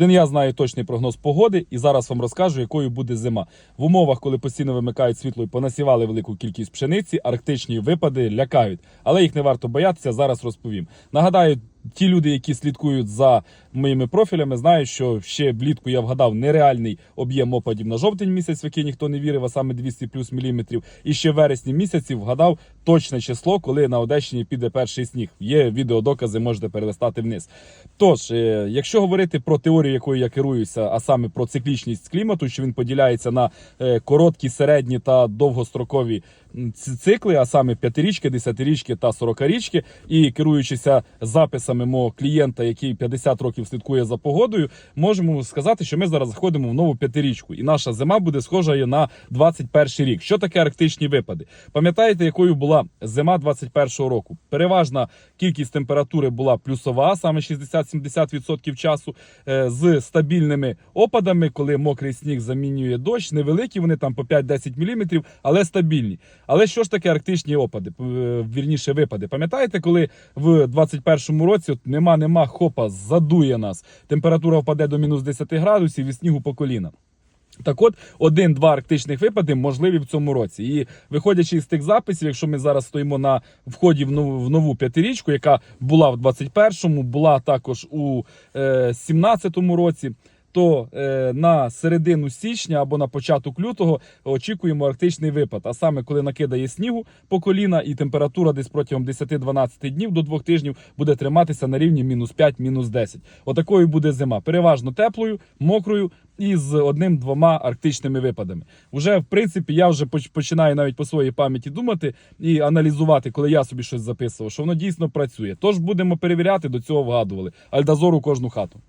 Один я знаю точний прогноз погоди і зараз вам розкажу, якою буде зима. В умовах, коли постійно вимикають світло і понасівали велику кількість пшениці, арктичні випади лякають, але їх не варто боятися. Зараз розповім. Нагадаю, ті люди, які слідкують за моїми профілями, знають, що ще влітку я вгадав нереальний об'єм опадів на жовтень місяць, в який ніхто не вірив, а саме 200 плюс міліметрів. І ще в вересні місяці вгадав точне число, коли на Одещині піде перший сніг. Є відеодокази, можете перелистати вниз. Тож, е, якщо говорити про теорію, якою я керуюся, а саме про циклічність клімату, що він поділяється на е, короткі, середні та довгострокові цикли, а саме п'ятирічки, десятирічки та сорокарічки, і керуючися записами мого клієнта, який 50 років слідкує за погодою, можемо сказати, що ми зараз заходимо в нову п'ятирічку, і наша зима буде схожа на 21 рік. Що таке арктичні випади? Пам'ятаєте, якою була зима 21 року? Переважна кількість температури була плюсова, саме 60-70% часу, е, з стабільними опадами, коли мокрий сніг замінює дощ. Невеликі вони там по 5-10 мм, але стабільні. Але що ж таке арктичні опади? Е, Вірніше випади. Пам'ятаєте, коли в 21-му році от нема, нема хопа, задує нас. Температура впаде до мінус 10 градусів і снігу по коліна. Так от, один-два арктичних випади можливі в цьому році. І виходячи з тих записів, якщо ми зараз стоїмо на вході в нову, в нову п'ятирічку, яка була в 21-му, була також у е, 17-му році. То е, на середину січня або на початок лютого очікуємо арктичний випад. А саме коли накидає снігу по коліна, і температура десь протягом 10-12 днів до двох тижнів буде триматися на рівні мінус 5, мінус 10. Отакою буде зима. Переважно теплою, мокрою і з одним-двома арктичними випадами. Уже в принципі я вже починаю навіть по своїй пам'яті думати і аналізувати, коли я собі щось записував, що воно дійсно працює. Тож будемо перевіряти, до цього вгадували. Альдазору кожну хату.